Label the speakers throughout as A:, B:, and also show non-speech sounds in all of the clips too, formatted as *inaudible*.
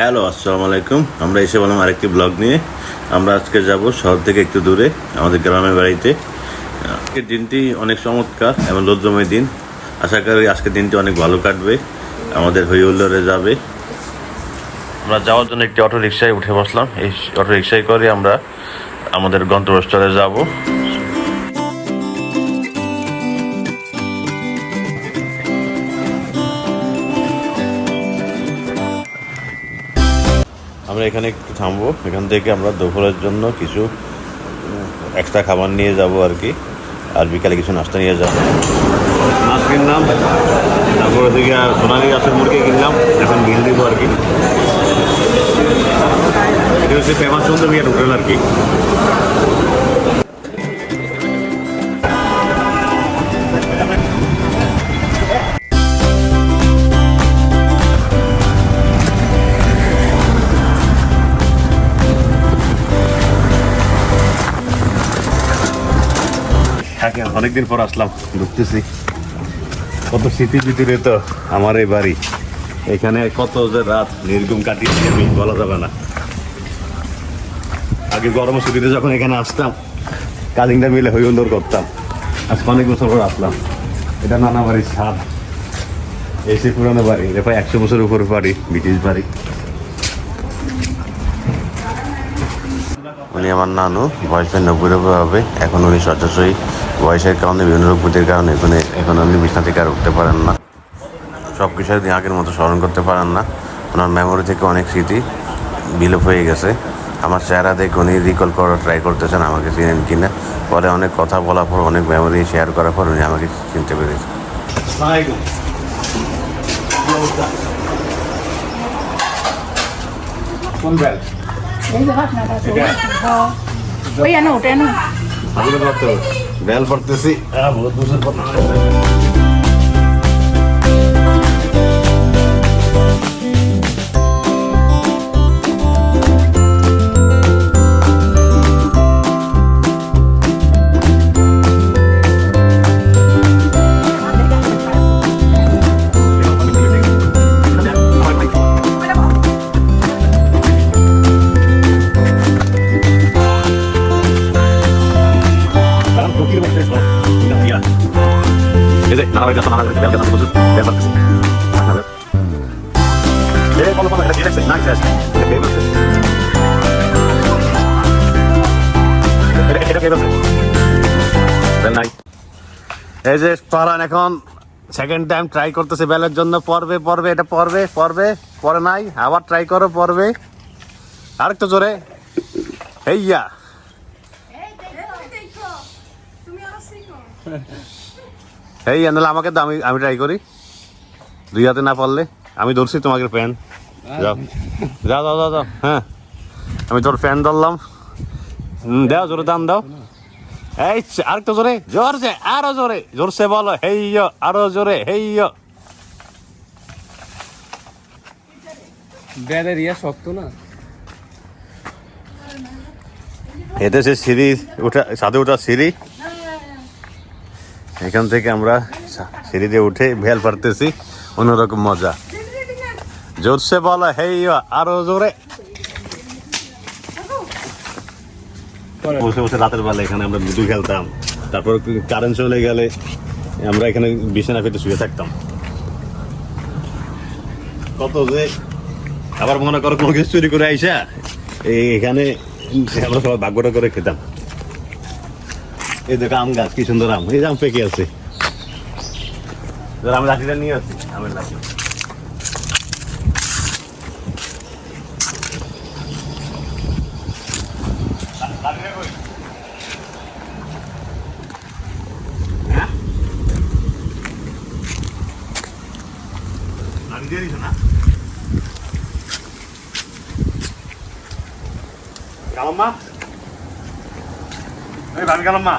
A: Hello আসসালামু আলাইকুম আমরা এসে বললাম আরেকটি ব্লগ নিয়ে। আমরা আজকে যাব শহর থেকে একটু দূরে, আমাদের গ্রামের বাড়িতে। আজকের দিনটি অনেক চমৎকার এবং লজ্জময় দিন। আশা করি আজকের দিনটি অনেক ভালো কাটবে, আমাদের হই হুল্লোড়ে যাবে। আমরা যাওয়ার জন্য একটি অটো রিক্সায় উঠে বসলাম। এই অটো রিক্সায় করে আমরা আমাদের গন্তব্যস্থলে যাব। এখানে একটু থামবো। এখান থেকে আমরা দুপুরের জন্য কিছু এক্সট্রা খাবার নিয়ে যাব আর কি। আর বিকালে কিছু নাস্তা নিয়ে যাব। মাছ কিনলাম, তারপরে থেকে সোনালি গাছের মুরগি কিনলাম, এখন বিল দিব আর কি। এটা হচ্ছে ফেমাস সুন্দর বিয়ার হোটেল আর কি। অনেকদিন পর আসলাম। ঘুরতেছি কত স্মৃতির ভিতরে তো আমার এই বাড়ি। এখানে কত যে রাত নির্গুম কাটিয়েছি আমি বলা যাবে না। আগে গরম ছুটিতে যখন এখানে আসতাম কাজিংটা মিলে হই হুল্লোড় করতাম। আজকে অনেক বছর পর আসলাম। এটা নানা বাড়ির ছাদ। এসে পুরানো বাড়ি এটা প্রায় একশো বছর উপরে বাড়ি ব্রিটিশ বাড়ি। উনি আমার নানু বয়সের নব্বই নব্বই হবে। এখন উনি সচরাচরই বয়সের কারণে বিভিন্ন রোগ প্রতির কারণে এখানে এখন উনি বিছনা থেকে আর উঠতে পারেন না। সব কিছু আপনি আগের মতো স্মরণ করতে পারেন না। ওনার মেমোরি থেকে অনেক স্মৃতি বিলোপ হয়ে গেছে। আমার চেহারা দেখে উনি রিকল করার ট্রাই করতেছেন আমাকে চিনেন কিনা। পরে অনেক কথা বলার পর অনেক মেমোরি শেয়ার করার পর উনি আমাকে চিনতে পেরেছেন কোন ব্যাগ?
B: এই যে আপনার হ্যাঁ। ওই আনো ওটা আনো।
A: বেল পড়তেছি এই যে নানা যাচ্ছে নানা বেল যাচ্ছে বুঝুন বেল পড়তেছি এই বলো বলো এটা লাগছে না কি আছে। এটা আছে। এটা এটা নাই এই যে পারান এখন সেকেন্ড টাইম ট্রাই করতেছে বেলের জন্য। পড়বে পড়বে এটা পড়বে পড়বে পরে নাই। আবার ট্রাই করো পড়বে। আরেকটু জোরে। হেইয়া। *laughs* এই আনলে আমাকে দাও আমি আমি ট্রাই করি। দুই হাতে না পারলে আমি ধরছি তোমাকে ফ্যান যাও। যাও যাও যাও যাও হ্যাঁ। আমি তোর ফ্যান ধরলাম। দাও জোরে দাম দাও। এই চ- আরেকটু জোরে। জোরছে আরও জোরে। জোরসে বলো হেই ইয়ো, আরও জোরে হেই ইয়ো।
C: ব্যালের শক্ত না?
A: এটা সে সিঁড়ি উঠা সাথে উঠা সিঁড়ি। এখান থেকে আমরা সিঁড়িতে উঠে ভেল পারতেছি। অন্যরকম মজা। জোরসে বলো ইয়ো, আরও জোরে। বসে বসে রাতের বেলা এখানে আমরা লুডু খেলতাম। তারপর কারেন্ট চলে গেলে আমরা এখানে বিছানা পেতে শুয়ে থাকতাম। কত যে আবার মনে করো কোনো কিছু চুরি করে আইসা। এখানে আমরা সবাই ভাগ্যটা করে খেতাম। এই দেখো আম গাছ, কি সুন্দর আম এই আম পেকে আছে আমি লাঠিটা নিয়ে আসছি আমের লাঠি লাঠিটা কই? হ্যাঁ? লাঠি দিয়ে দিছো না কালাম্মা এই ভাবি কালাম্মা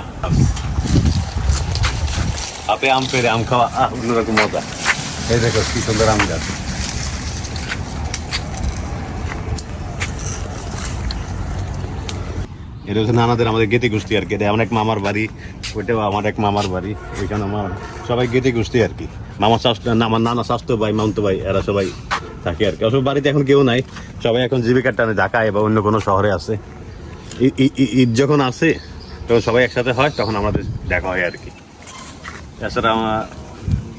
A: হাতে আম পেরে আম খাওয়া অন্যরকম মজা। এই দেখো, কি সুন্দর আম গাছ। এটা হচ্ছে নানাদের আমাদের গেতে গোষ্ঠী আর কি। এটা আমার এক মামার বাড়ি, ওইটাও আমার এক মামার বাড়ি। ওইখানে আমার সবাই গেতে গোষ্ঠী আর কি। মামার শাস্ত্র আমার নানা স্বাস্থ্য ভাই, মামতো ভাই, এরা সবাই থাকি আর কি। অসব বাড়িতে এখন কেউ নাই। সবাই এখন জীবিকার টানে, ঢাকায় বা অন্য কোনো শহরে আছে। ঈদ যখন আসে তখন সবাই একসাথে হয়, তখন আমাদের দেখা হয় আর কি। এছাড়া আমার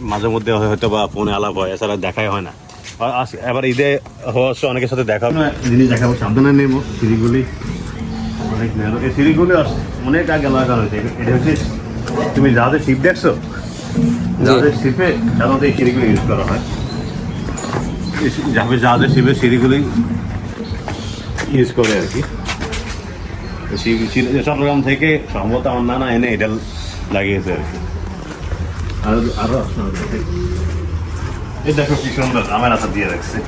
A: মাঝে মধ্যে হয়তো বা ফোনে আলাপ হয় এছাড়া দেখাই হয় না। এবার ঈদে হওয়ার সময় অনেকের সাথে দেখা হবে। জিনিস দেখাবো সাবধানে নেব সিঁড়িগুলি অনেক এই সিঁড়িগুলি আস- অনেক আগে লাগানো হয়েছে এটা হচ্ছে তুমি যাদের শিপ দেখছ? যাদের শিপে সাধারণত এই সিঁড়িগুলি ইউজ করা হয়। সি- যাদের যাদের শিপে সিঁড়িগুলি ইউজ করে আর কি। তো সি- সি- চট্টগ্রাম থেকে সম্ভবত আমার নানা এনে এটা লাগিয়েছে আর কি। আরও আরও এই দেখো কি সুন্দর আমার হাতে দিয়ে রাখছে।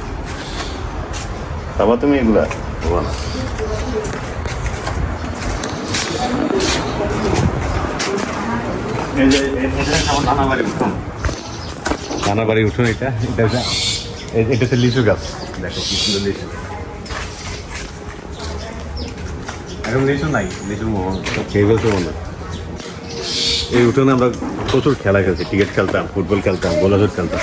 A: তারপর তুমি এগুলা দেবো না। এই যে আমার নানা বাড়ি উঠুন। নানা বাড়ি উঠুন এটা এটা এটা হচ্ছে লিচু গাছ। দেখো কি সুন্দর লিচু। এখন লিচু নাই লিচু মোহন সব খেয়ে ফেলছে মনে হয়। এই উঠোনে আমরা প্রচুর খেলা খেলছি ক্রিকেট খেলতাম ফুটবল খেলতাম গোলাজুট খেলতাম।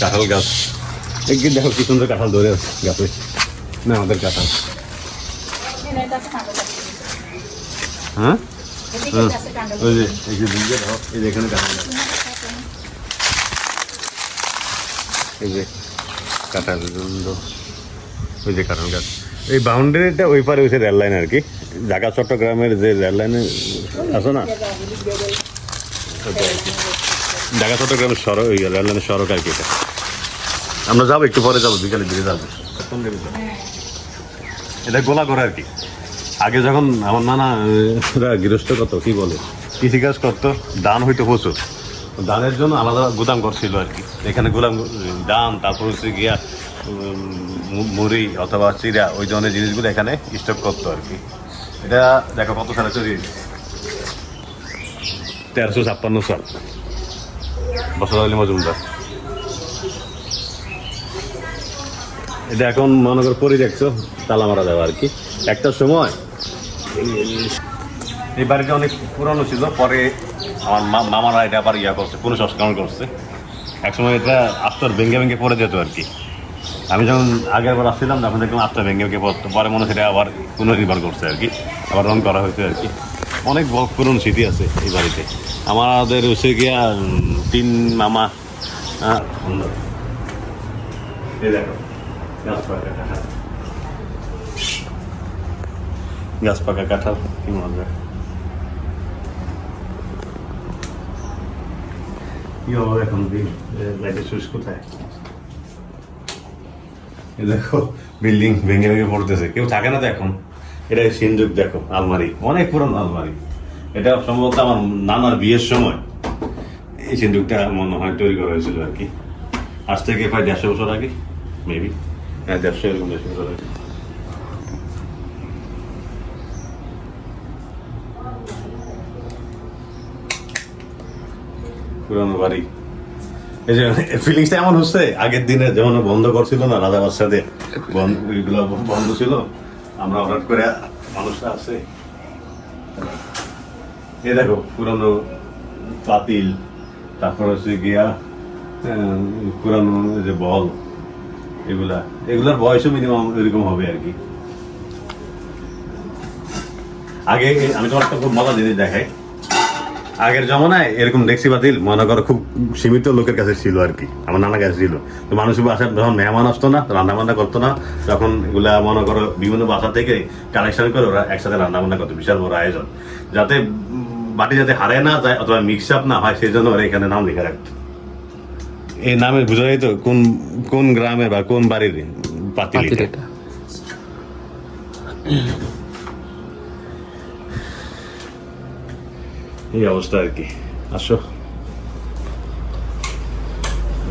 A: কাঁঠাল গাছ। একদিন দেখো কি সুন্দর কাঁঠাল ধরে আছে গাছে। না আমাদের কাঁঠাল। হ্যাঁ? ওই যে এই যে দাও এই যে এখানে কাঁঠাল গাছ এই যে কাঁঠাল ওই যে কাঁঠাল গাছ। এই বাউন্ডারিটা ওই পারে হচ্ছে রেল লাইন আর কি ঢাকা, চট্টগ্রামের যে রেল লাইনে আছে না। ঢাকা, চট্টগ্রামের সড়ক, ওই রেল লাইনের সড়ক আর কি এটা। আমরা যাব, একটু পরে যাব, বিকালের দিকে যাব। এটা গোলা করে আর কি আগে যখন আমার নানা গৃহস্থ কত কি বলে? কৃষিকাজ করতো, ধান হইতো প্রচুর। ধানের জন্য আলাদা গুদাম করছিল আর কি। এখানে গোলাম ধান তারপর হচ্ছে গিয়া মুড়ি অথবা চিরা ওই ধরনের জিনিসগুলো এখানে স্টক করতো আর কি। এটা দেখো কত সালে হয়েছে? তেরোশো ছাপ্পান্ন সাল। বসর আলী মজুমদার। এটা এখন মনে কর পরি দেখছ, তালা মারা যাবে আর কি। একটা সময় এই বাড়িটা অনেক পুরনো ছিল, পরে আমার মামারা এটা আবার ইয়া করছে পুনঃ সংস্করণ করছে। একসময় এটা আস্তর ভেঙে ভেঙে পড়ে যেত আর কি। আমি যখন আগের বার আসছিলাম, তখন দেখলাম আস্তর ভেঙে ভেঙে পড়তো। পরে মনে এটা আবার পুনর্নির্মাণ করছে আর কি। আবার রং করা হয়েছে আর কি। অনেক পুরনো স্মৃতি আছে এই বাড়িতে। আমাদের হচ্ছে গিয়া তিন মামা এই গাছ পাকা কাঁঠাল, কি মজা। হবে এখন লাইটের সুইচ কোথায় দেখো বিল্ডিং ভেঙে ভেঙে পড়তেছে কেউ থাকে না তো এখন এটা সিনযুগ দেখো আলমারি অনেক পুরনো আলমারি এটা সম্ভবত আমার নানার বিয়ের সময় এই সিনযুগটা মনে হয় তৈরি করা হয়েছিল আর কি আজ থেকে প্রায় দেড়শো বছর আগে মেবি হ্যাঁ দেড়শো এরকম দেড়শো বছর আগে পুরানো বাড়ি। এই যে ফিলিংসটা এমন হচ্ছে, আগের দিনে যেমন বন্ধ করছিল না, রাজা বন্ধ ওইগুলো বন্ধ ছিল, আমরা হঠাৎ করে মানুষটা আছে। এ দেখো, পুরানো পাতিল তারপর হচ্ছে গিয়া পুরানো যে বল, এগুলা, এগুলার বয়সও মিনিমাম এরকম হবে আর কি। আগে আমি তোমার একটা খুব মজা জিনিস দেখাই। আগের জমানায় এরকম ডেক্সি বাতিল মনে করো খুব সীমিত লোকের কাছে ছিল আর কি। আমার নানা কাছে ছিল। তো মানুষ বাসায় যখন মেহমান আসতো না রান্না বান্না করতো না তখন এগুলা মনে করো বিভিন্ন বাসা থেকে কালেকশন করে ওরা একসাথে রান্না বান্না করতো। বিশাল বড় আয়োজন। যাতে বাটি যাতে হারায় না যায় অথবা মিক্স আপ না হয় সেই জন্য ওরা এখানে নাম লিখে রাখতো। এই নামে বোঝা যায় তো কোন কোন গ্রামের বা কোন বাড়ির পাতিল
C: পাতিল
A: এটা। এই অবস্থা আর কি আসো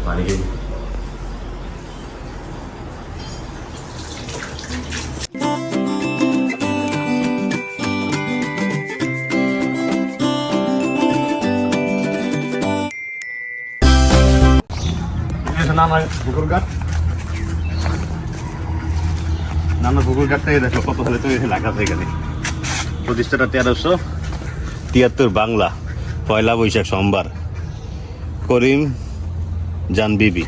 A: পানি খেয়ে না না পুকুর গাছ নানা পুকুর কাটতে গিয়ে দেখো কত সালে তৈরি লেখা আছে এখানে প্রতিষ্ঠাটা তেরোশো তিয়াত্তর বাংলা, পয়লা বৈশাখ সোমবার। করিম জান বিবি।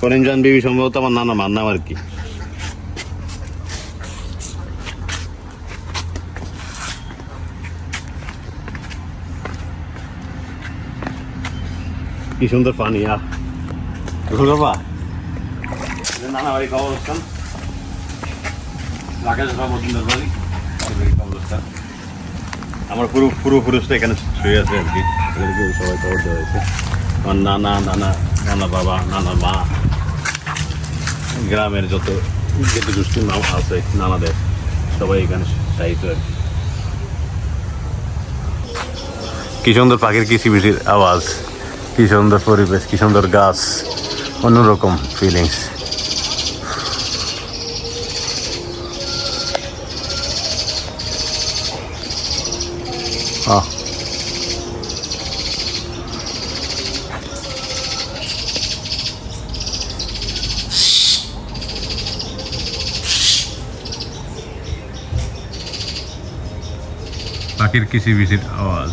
A: করিম জান বিবি সম্ভবত আমার নানা, মার নাম আর কি। কি সুন্দর পানি, আহ। এটা নানা বাড়ি কবরস্থান রাকেশ বাবু, মজুমদার বাড়ি। আমার পুরো পুরো পুরুষটা এখানে শুয়ে আছে আর কি। এদেরকে সবাই খবর দেওয়া হয়েছে। আমার নানা নানা নানা বাবা নানা মা। গ্রামের যত যত গোষ্ঠীর নাম আছে নানাদের সবাই এখানে সাহিত্য আর কি। কি সুন্দর পাখির কিচিবিচির আওয়াজ কি সুন্দর পরিবেশ কি সুন্দর গাছ অন্যরকম ফিলিংস পাখির বিসির আওয়াজ।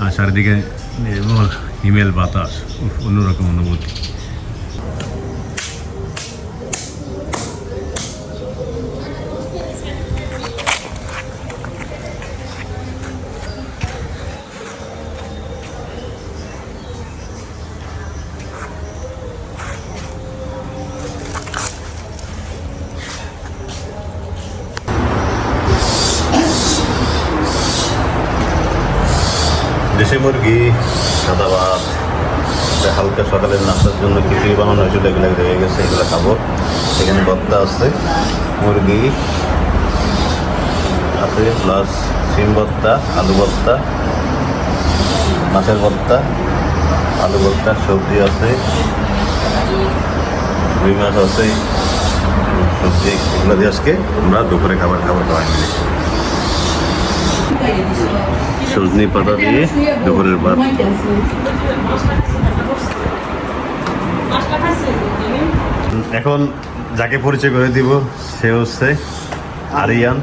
A: আর চারিদিকে নির্মল হিমেল বাতাস। অন্যরকম অনুভূতি। আছে, মুরগি আছে প্লাস সিম ভর্তা, আলু ভর্তা, মাছের ভর্তা, আলু ভর্তা, সবজি আছে, রুই মাছ আছে, সবজি, এগুলো দিয়ে আজকে আমরা দুপুরে খাবার খাবার খাওয়া মিলে। সজনি পাতা দিয়ে দুপুরের ভাত। এখন যাকে পরিচয় করে দিব সে হচ্ছে আরিয়ান।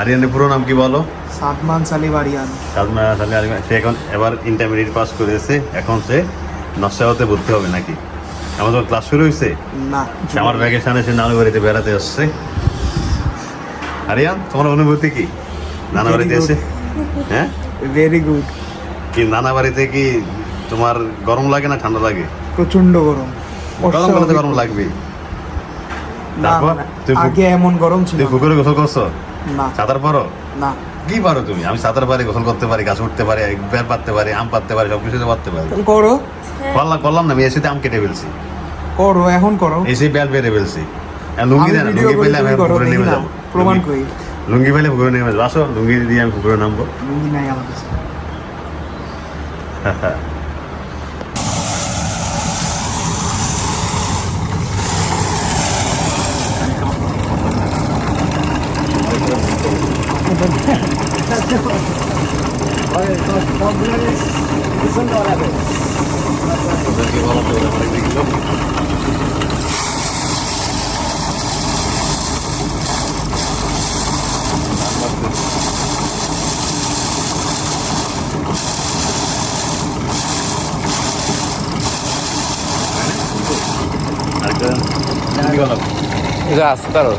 A: আরিয়ানের পুরো নাম কি বলো?
C: সাদমান
A: সালমা সালি আরিয়ান। সে এখন এবার ইন্টারমিডিয়েট পাস করেছে। এখন সে নকশাওয়াতে ভর্তি হবে নাকি? আমাদের ক্লাস শুরু হয়েছে
C: না
A: আমার ভ্যাকেশনে সে নানু বাড়িতে বেড়াতে আসছে। আরিয়ান তোমার অনুভূতি কি? নানা
C: Very
A: বাড়িতে এসে হ্যাঁ?
C: ভেরি গুড
A: কি নানা বাড়িতে কি তোমার গরম লাগে না ঠান্ডা লাগে?
C: প্রচণ্ড গরম।
A: গরম গরম লাগবে তারপর তুই
C: আগে এমন গরম ছিল
A: তুই পুকুরে গোসল করছ?
C: না।
A: সাঁতার পারো?
C: না।
A: কি পারো তুমি? আমি সাঁতার পারি গোসল করতে পারি গাছ উঠতে পারি বের পারতে পারি আম পারতে পারি সব পারতে পারি।
C: করো।
A: করলাম করলাম না আমি এসে আম কেটে ফেলছি।
C: করো এখন করো।
A: এসে বেল বেড়ে ফেলছি। আর লুঙ্গি
C: আমি
A: দেয় না লুঙ্গি পেলে আমি পুকুরে নেমে যাব।
C: প্রমাণ করি।
A: লুঙ্গি পেলে পুকুরে নেমে যাব। আসো লুঙ্গি দিয়ে আমি পুকুরে নামবো।
C: লুঙ্গি নাই আমার কাছে *laughs*
D: গাছ তারো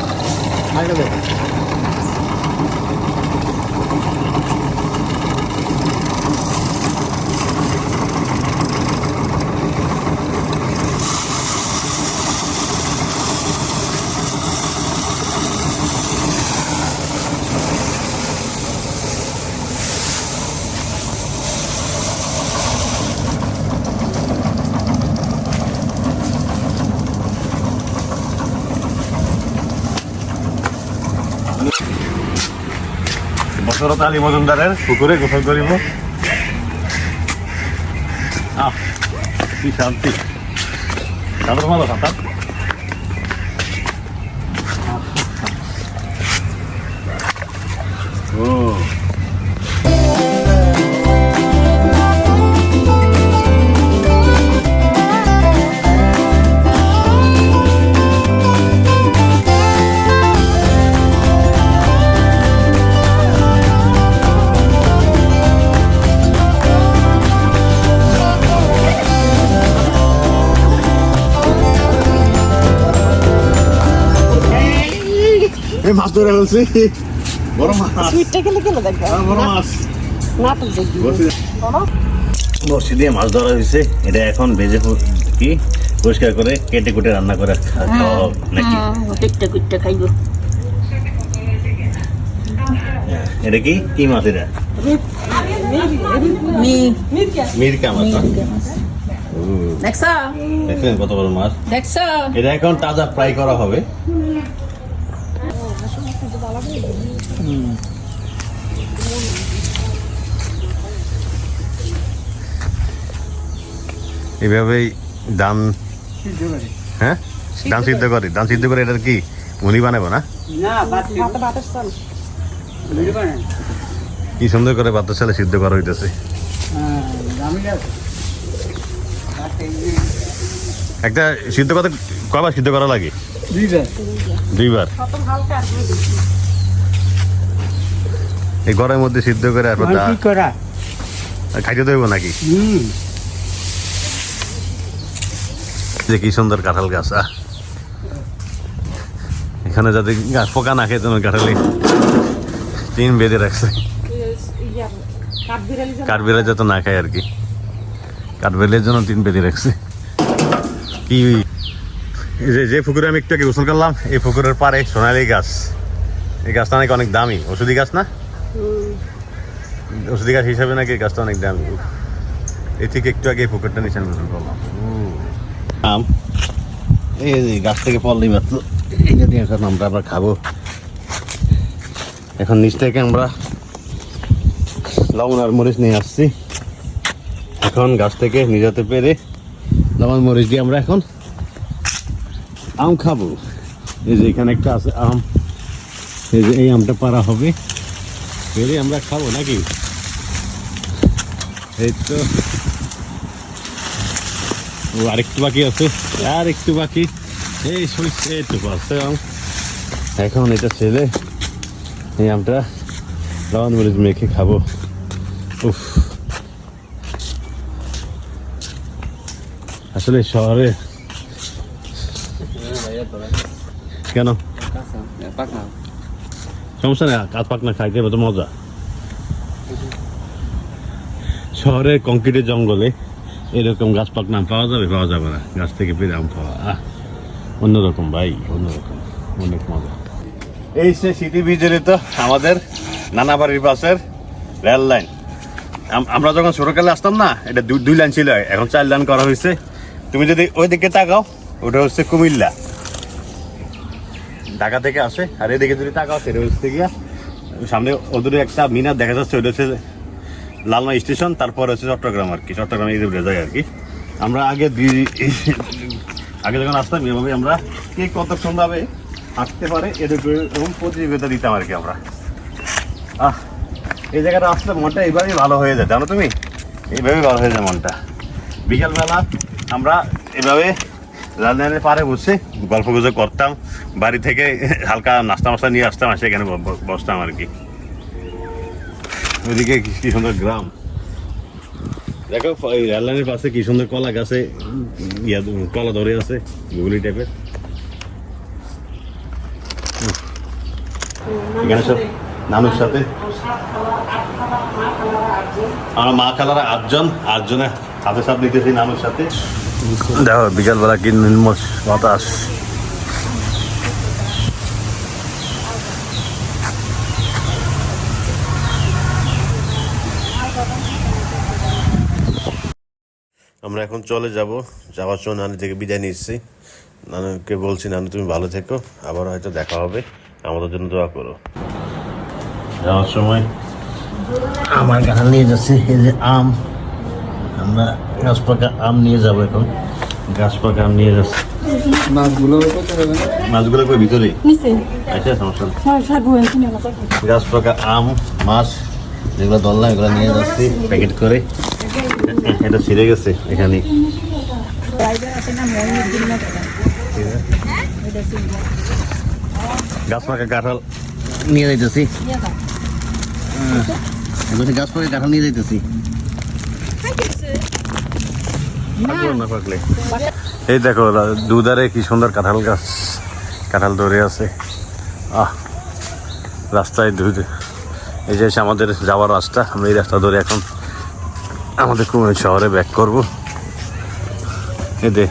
A: বসরত আলী মজুমদারের পুকুরে গোসল করিব। আহ কি শান্তি। সাঁতার ভালো সাঁতার ধরে ফেলছি। বড় মাছ।
B: সুইটটা গেলে গেলে দেখবে
A: বড় মাছ।
B: নাটক দেখবি
A: বড়শি দিয়ে মাছ ধরা হয়েছে। এটা এখন ভেজে কি? পরিষ্কার করে কেটে কুটে রান্না করে খাওয়া নাকি?
B: কুটটা কুটটা খাইব।
A: এটা কি? কি মাছ এটা? মিরকা মাছ। কত বড় মাছ?
B: দেখছ?
A: এটা এখন তাজা ফ্রাই করা হবে। এভাবেই দান হ্যাঁ? দান সিদ্ধ করে। দান সিদ্ধ করে এটার কি? মুনি বানাবো না? কি সুন্দর করে বাচ্চা ছেলে সিদ্ধ করা হইতেছে। একটা সিদ্ধ করতে কয়বার সিদ্ধ করা লাগে? দুইবার। এই গরমের মধ্যে সিদ্ধ করে আর
C: করা।
A: খাইতে দেবো নাকি? যে কি সুন্দর কাঁঠাল গাছ এখানে যাতে গাছ পোকা না খেয়ে তোমার কাঁঠালি তিন বেঁধে রাখছে। কাঠবেলা যাতে না খায় আর কি। কাঠবেলের জন্য তিন বেঁধে রাখছে। কি যে যে পুকুরে আমি একটু আগে গোসল করলাম এই পুকুরের পারে সোনালি গাছ। এই গাছটা নাকি অনেক দামি। ওষুধি গাছ না? ওষুধি গাছ হিসাবে নাকি গাছটা অনেক দামি। এই থেকে একটু আগে পুকুরটা নিচে আমি করলাম আম। এই গাছ থেকে পড়লেই মাত্র। যদি এখন আমরা আবার খাব। এখন নিচ থেকে আমরা লবণ আর মরিচ নিয়ে আসছি। এখন গাছ থেকে নিজাতে পেরে লবণ মরিচ দিয়ে আমরা এখন আম খাব। এই যে এখানে একটা আছে আম। এই যে এই আমটা পারা হবে। পেরে আমরা খাব নাকি? এই তো। ও, আরেকটু বাকি আছে। আর একটু বাকি। এই সরিষ একটু আছে এখন এটা ছেলে, এই আমটা লবণ মরিচ মেখে খাব। উফ। আসলে শহরে কেন? সমস্যা নেই কাজ পাক না খাইতে তো মজা। শহরে কংক্রিটের জঙ্গলে এরকম গাছ পাক নাম পাওয়া যাবে পাওয়া যাবে না। গাছ থেকে পেরে আম খাওয়া আহ, অন্যরকম ভাই, অন্যরকম। অনেক মজা। এই সে সিটি বিজড়িত আমাদের নানা বাড়ির পাশের রেল লাইন। আমরা যখন ছোটকালে আসতাম না, এটা দুই লাইন ছিল। এখন চার লাইন করা হয়েছে। তুমি যদি ওই দিকে তাকাও, ওটা হচ্ছে কুমিল্লা। ঢাকা থেকে আসে। আর এদিকে যদি তাকাও সেটা হচ্ছে গিয়া সামনে ওদূরে একটা মিনার দেখা যাচ্ছে ওটা হচ্ছে লালমা স্টেশন, তারপর হচ্ছে চট্টগ্রাম আর কি। চট্টগ্রাম এই যায় আর কি। আমরা আগে আগে যখন আসতাম, এভাবে আমরা কে কত সুন্দরভাবে হাঁটতে পারে, এরকম প্রতিযোগিতা দিতাম আর কি আমরা। আহ, এই জায়গাটা আসলে মনটা এইভাবেই ভালো হয়ে যায়, জানো তুমি? এইভাবেই ভালো হয়ে যায় মনটা। বিকালবেলা আমরা এভাবে লালনের পারে বসে গল্প গুজব করতাম বাড়ি থেকে হালকা নাস্তা মাস্তা নিয়ে আসতাম আসে এখানে বসতাম আর কি। ওইদিকে কি সুন্দর গ্রাম। দেখো রেললাইনের পাশে কি সুন্দর কলা গাছে ইয়া কলা ধরে আছে গুগলি টাইপের এখানে সব নামের সাথে। আমার মা খালারা আটজন আটজনে হাতে সাপ নিতেছি নামের সাথে। দেখো বিকালবেলা কি নির্মল বাতাস। আমরা এখন চলে যাব। যাওয়ার সময় নানি থেকে বিদায় নিচ্ছি। নানুকে বলছি নানু তুমি ভালো থেকো। আবার হয়তো দেখা হবে। আমাদের জন্য দোয়া করো। যাওয়ার সময় আমার কাঁঠাল নিয়ে যাচ্ছি এই যে আম। আমরা গাছ পাকা আম নিয়ে যাব এখন। গাছ পাকা আম নিয়ে যাচ্ছি।
C: মাছগুলো
A: মাছগুলো কই ভিতরে? আচ্ছা সমস্যা
B: না
A: গাছ পাকা আম মাছ যেগুলো ধরলাম এগুলো নিয়ে যাচ্ছি প্যাকেট করে। এটা ছিঁড়ে গেছে এখানে।
B: ড্রাইভার আছে না মহিনের দিন না
A: গাছ পাকা কাঁঠাল নিয়ে যাইতেছি। এবারে গাছ পাকা কাঁঠাল নিয়ে যাইতেছি। না। পাকলে এই দেখো দুধারে কি সুন্দর কাঁঠাল গাছ। কাঁঠাল ধরে আছে। আহ রাস্তায় দুই এই যে আমাদের যাওয়ার রাস্তা। আমরা এই রাস্তা ধরে এখন আমাদের কুমির শহরে ব্যাক করব। এই দে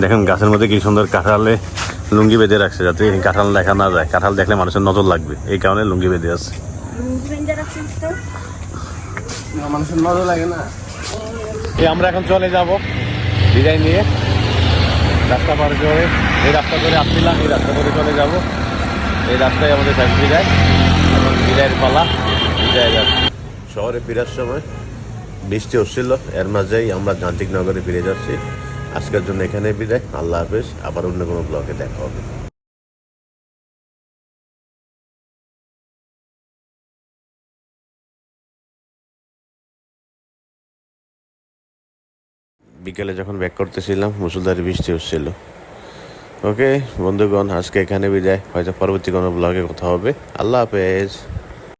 A: দেখেন গাছের মধ্যে কি সুন্দর কাঁঠালে লুঙ্গি বেঁধে রাখছে যাতে কাঁঠাল দেখা না যায়। কাঁঠাল দেখলে মানুষের নজর লাগবে। এই কারণে লুঙ্গি বেঁধে আছে।
C: মানুষের নজর লাগে না।
A: আমরা এখন চলে যাব বিদায় নিয়ে। রাস্তা পার করে, এই রাস্তা করে আসছিলাম, এই রাস্তা করে চলে যাব। এই রাস্তায় আমাদের শেষ বিদায়। এবং বিদায়ের পালা, বিদায় যাচ্ছে। শহরে ফেরার সময় বৃষ্টি হচ্ছিল, এর মাঝেই আমরা যান্ত্রিক নগরে ফিরে যাচ্ছি। আজকের জন্য এখানে বিদায়, আল্লাহ হাফেজ, আবার অন্য কোনো ব্লগে দেখা হবে। বিকেলে যখন ব্যাক করতেছিলাম, মুসুলধারে বৃষ্টি হচ্ছিল। ওকে বন্ধুগণ, আজকে এখানে বিদায়। হয়তো পরবর্তী কোনো ব্লগে কথা হবে। আল্লাহ হাফেজ।